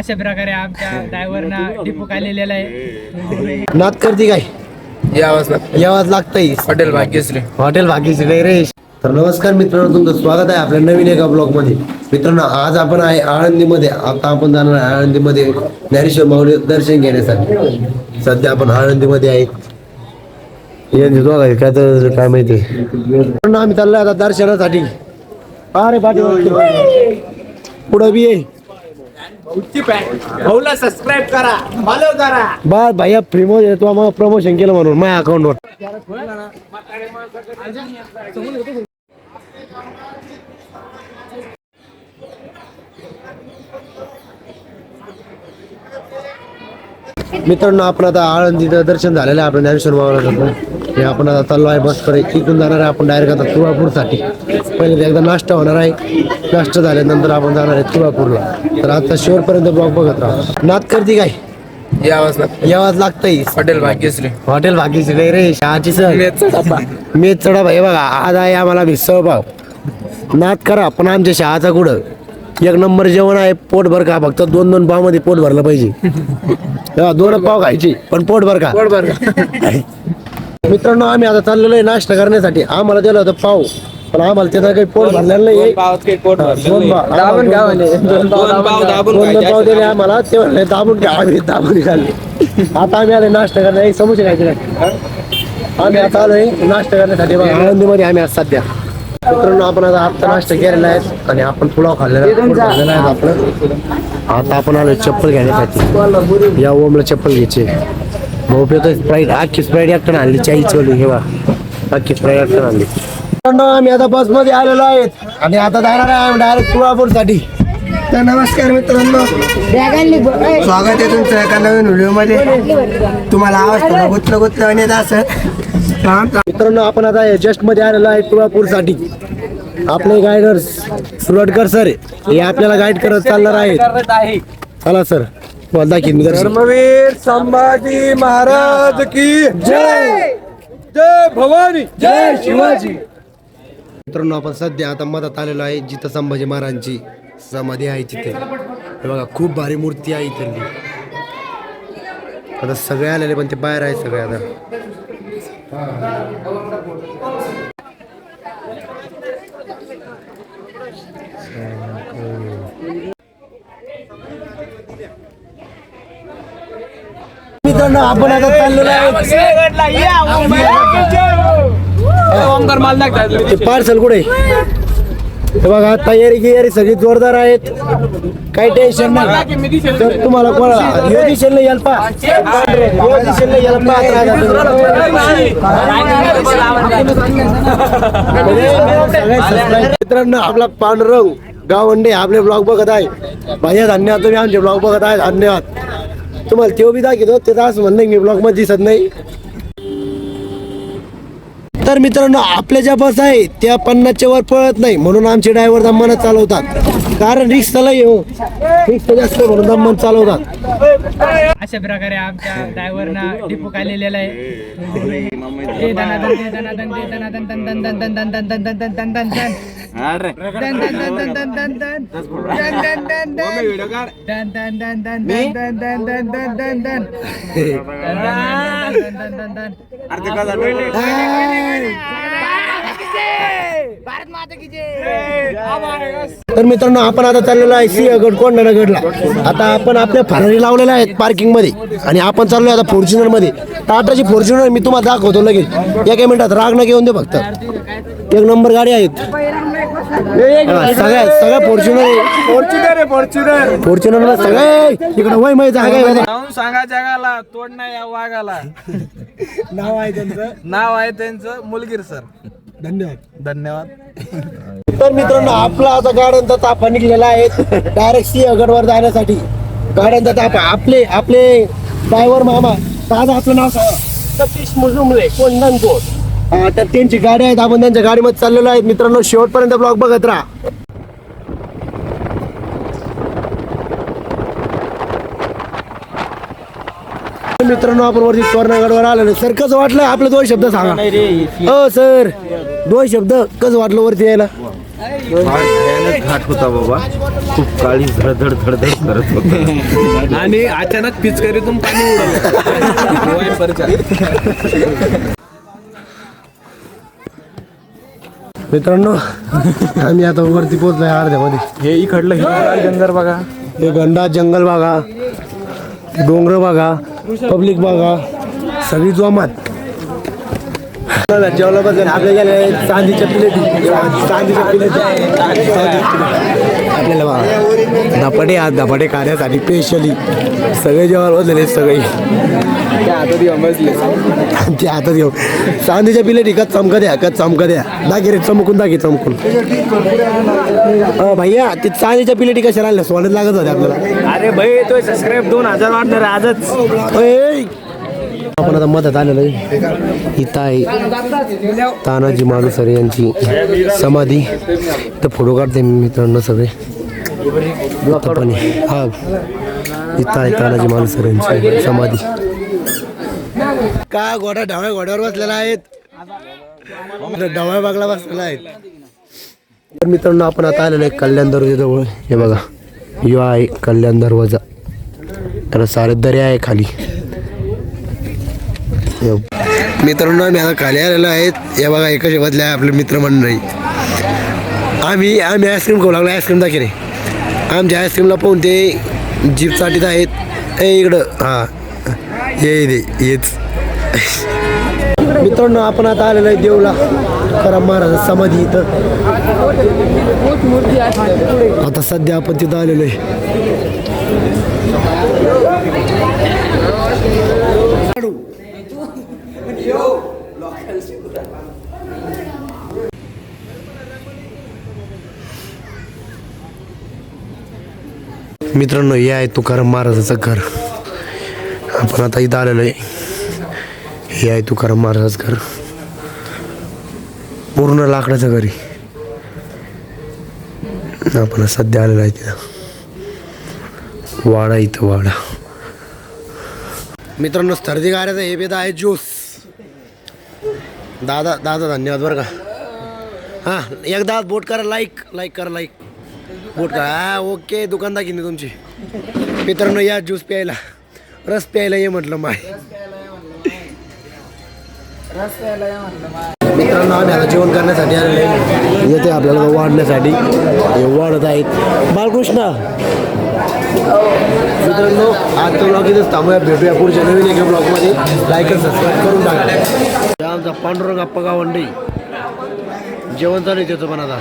अशा प्रकारे आमच्या ड्रायव्हरना डिपूक आलेला आहे. नात करते काय? यावंच यावाच लागतंय. हॉटेल भाग्यश्री. हॉटेल भाग्यश्री रे. तर नमस्कार मित्रांनो तुमचं स्वागत आहे आपल्या नवीन एका ब्लॉगमध्ये मित्रांनो आज आपण आहे आळंदीमध्ये. आता आपण जाणार आहे आळंदीमध्ये ज्ञानेश्वर माऊली दर्शन घेण्यासाठी. सध्या आपण आळंदीमध्ये आहे. यांची दोघ आहे काय तर काय माहिती. आम्ही चाललोय आता दर्शनासाठी. अरे पाठी पुढं बी आहे. भाऊला सबस्क्राईब करा. फॉलो करा. बस भैया प्रिमो येतो आम्हाला प्रमोशन केलं म्हणून माझ्या अकाउंटवर मित्रांनो आपण आता आळंदीचं दर्शन झालेलं आहे. आपलं ज्ञानेश्वर मावळाचं हे आपण आता चाललो आहे बसकडे जाणार आहे आपण डायरेक्ट आता तुळापूरसाठी. पहिले एकदा नाश्ता होणार आहे. नाश्ता झाल्यानंतर आपण जाणार आहे तुळापूरला. तर आता शेवटपर्यंत ब्लॉग बघत राहा. नात करते काय? यावंच यावाच लागतंय. हॉटेल भाग्यश्री. हॉटेल भाग्यश्री नाही रे शहाची सर. डब्बा मेच चढा भाई बघा आज आहे आम्हाला मिसळ पाव. नाद करा पण आमच्या शहाचा कुठं? एक नंबर जेवण आहे पोट भर का फक्त दोन दोन पावमध्ये पोट भरलं पाहिजे. तेव्हा दोन पाव खायचे पण पोट भर का मित्रांनो आम्ही आता चाललेलो आहे नाश्ता करण्यासाठी. आम्हाला दिलं होतं पाव. पण आम्हाला त्याचा काही पोट भरलेलं नाही पाव काही पोट हा, दोन पाव- दाबून दोन- घ्या म्हणे. दोन पाव दाबून दोन दोन खायचे. पाव दिले आम्हाला ते म्हणले दाबून घ्या आम्ही दाबून खाल्ले आता आम्ही आले नाश्ता करणार एक समोसे खायचे नाही. आम्ही आता आलोय नाश्ता करण्यासाठी बघा आळंदीमध्ये आम्ही आज सध्या. मित्रांनो आपण आता आता नाश्ता केलेला आहे आणि आपण पुलाव खाल्लेला आहे. पोट भरलेलं आहे आपलं. आता आपण आलोय चप्पल घेण्यासाठी. या ओमला चप्पल घ्यायचे. भाऊ पितो स्प्राईट आखी स्प्राईट एकटं आणली चाळीस वाली हे बा आखी स्प्राईट एकटं आणली. आम्ही आता बसमध्ये आलेलो आहेत. आणि आता जाणार आहे डायरेक्ट तुळापूरसाठी तर नमस्कार मित्रांनो. स्वागत आहे तुमचं एका नवीन व्हिडिओमध्ये तुम्हाला आवाज थोडा गुतलं गुतलं आणि असं मित्रांनो आपण आता जस्टमध्ये आलेलो आहे तुळापूरसाठी आपले गायडर्स सुरटकर सर हे आपल्याला गाईड करत चालणार आहेत. चला सर. धर्मवीर संभाजी महाराज की जय. जय भवानी. जय शिवाजी. मित्रांनो आपण सध्या आता मधात आलेलो आहे जिथं संभाजी महाराजांची समाधी आहे तिथे हे बघा खूप भारी मूर्ती आहे इथली आता सगळे आलेले पण ते बाहेर आहे सगळे आता मित्रांनो आपण आता चाललेलो आहे ते पार्सल कुठे हे बघा तयारी गियारी सगळी जोरदार आहेत. काही टेन्शन नाही. तर तुम्हाला कोणा ह्यो दिशेला नाही पा. दिशेला यायला मित्रांनो आपला पांडुरंग गावंडे आपले ब्लॉग बघत आहे. माझ्या धन्यवाद तुम्ही आमचे ब्लॉग बघत आहे. धन्यवाद. तुम्हाला तेव्हा बी दाखवतो ते असं म्हणणं मी ब्लॉगमध्ये दिसत नाही. तर मित्रांनो आपल्या ज्या बस आहे त्या पन्नासच्या वर पळत नाही म्हणून आमचे ड्रायव्हर दमानं चालवतात. कारण रिक्स त्याला येऊ रिक्स जास्त म्हणून दमान चालवतात अशा प्रकारे आमच्या ड्रायव्हरना डिपूक आलेला आहे दे तर मित्रांनो आपण आता चाललेलो आहे सिंहगड कोंढाणागडला आता आपण आपल्या फरारी लावलेल्या आहेत पार्किंगमध्ये आणि आपण चाललोय आता फॉर्च्युनरमध्ये टाटाची फॉर्च्युनर मी तुम्हाला दाखवतो लगेच. एका मिनिटात राग न घेऊन दे फक्त. एक नंबर गाडी आहेत. सगळ्या सगळ्या फॉर्च्युनर फॉर्च्युनर फॉर्च्युनर. फॉर्च्युनर सगळे इकडे वय माहिती जागा सांगा जगाला तोड नाही या वाघाला. नाव आहे त्यांचं. नाव आहे त्यांचं मुलगीर सर. धन्यवाद. धन्यवाद. तर मित्रांनो आपला आता गाड्यांचा ताफा निघलेला आहे. डायरेक्ट सिंहगडवर जाण्यासाठी. गाड्यांचा ताफा. आपले आपले ड्रायव्हर मामा दादा आपलं नाव सांगा. सतीश मुजुमले कोंढणकोट हा तर त्यांची गाडी आहेत. आपण त्यांच्या गाडीमध्ये चाललेलो आहे मित्रांनो शेवटपर्यंत ब्लॉग बघत राहा. मित्रांनो आपण वरती स्वर्णगडवर आलेलो सर कसं वाटलं? आपले दोन शब्द सांगा. हो सर. दोन शब्द कसं वाटलं वरती यायला? घाट होता बाबा खूप काळी धडधड धडधड करत होता आणि अचानक पिचकरीतून पाणी उडवलं. मित्रांनो आम्ही आता वरती पोहोचलोय अर्ध्यामध्ये. हे इकडलं हिमालय जंगल बघा. हे गंडा जंगल बागा डोंगर बघा पब्लिक बघा सगळी जोमात. जेवला बघा आपल्या गेले चांदीच्या प्लेटी चांदीच्या प्लेटी आपल्याला बघा. धपाटे आज धपाटे खाण्यासाठी स्पेशली सगळे जेवण बसलेले सगळे. ते आता देऊ चांदीच्या प्लेटी का चमका द्या का चमका द्या दाखी रे चमकून दाखी चमकून. अ, भैया ते चांदीच्या प्लेटी कशा राहिल्या सोन्यात लागत होत्या आपल्याला. अरे भाई तो सबस्क्राईब दोन हजार वाढणार आजच. ओय! आपण आता मदत आलेलो आहे. इथं आहे तानाजी मालुसर यांची समाधी. तर फोटो काढते मी मित्रांनो सगळे. पण. हा. इथं आहे तानाजी मालुसर यांची समाधी. का घोडा ढवळ्या घोड्यावर बसलेला आहेत? ढवळ्या बागला बसलेला आहेत. तर मित्रांनो आपण आता आलेलो आहे कल्याण दरवाजाजवळ हे बघा यो आहे कल्याण दरवाजा. त्याला सारे दर्या आहे खाली. मित्रांनो आम्ही आता खाली आलेलो आहेत. हे बघा हे कसे बदले आहे आपले मित्रमंडळी. आम्ही आम्ही आईस्क्रीम खाऊ लागलो आईस्क्रीम दाखी रे आमच्या आईस्क्रीमला पाहून ते जीप साठीत आहेत. ए इकडं. हां. ये दे येच मित्रांनो आपण आता आलेलो आहे देवला. खराब महाराज समाधी इथं. आता सध्या आपण तिथं आलेलो आहे. मित्रांनो हे आहे तुकाराम महाराजाचं घर. आपण आता इथं आलेलो आहे. हे आहे तुकाराम महाराजाचं घर. पूर्ण लाकडाचं घरी आपण सध्या आलेलो आहे तिथं. वाडा इथं वाडा. मित्रांनो सर्दी गाऱ्याचा हे बेदा आहे ज्यूस. दादा दादा धन्यवाद बरं का. हां एकदा बोट करा लाईक लाईक करा लाईक पोट का हा ओके दुकानदार दाखीन तुमची? मित्रांनो या ज्यूस प्यायला. रस प्यायला ये म्हटलं माय. मित्रांनो आम्ही आता जेवण करण्यासाठी आलेले आहे. येते आपल्याला वाढण्यासाठी. हे वाढत आहेत. बालकृष्ण मित्रांनो आजचा ब्लॉग इथेच थांबूया. भेटूया पुढच्या नवीन एका ब्लॉगमध्ये लाईक आणि सबस्क्राईब करून टाका. आमचा पांडुरंग अप्पा गावंडी. जेवण चालू आहे त्याचं पण आता.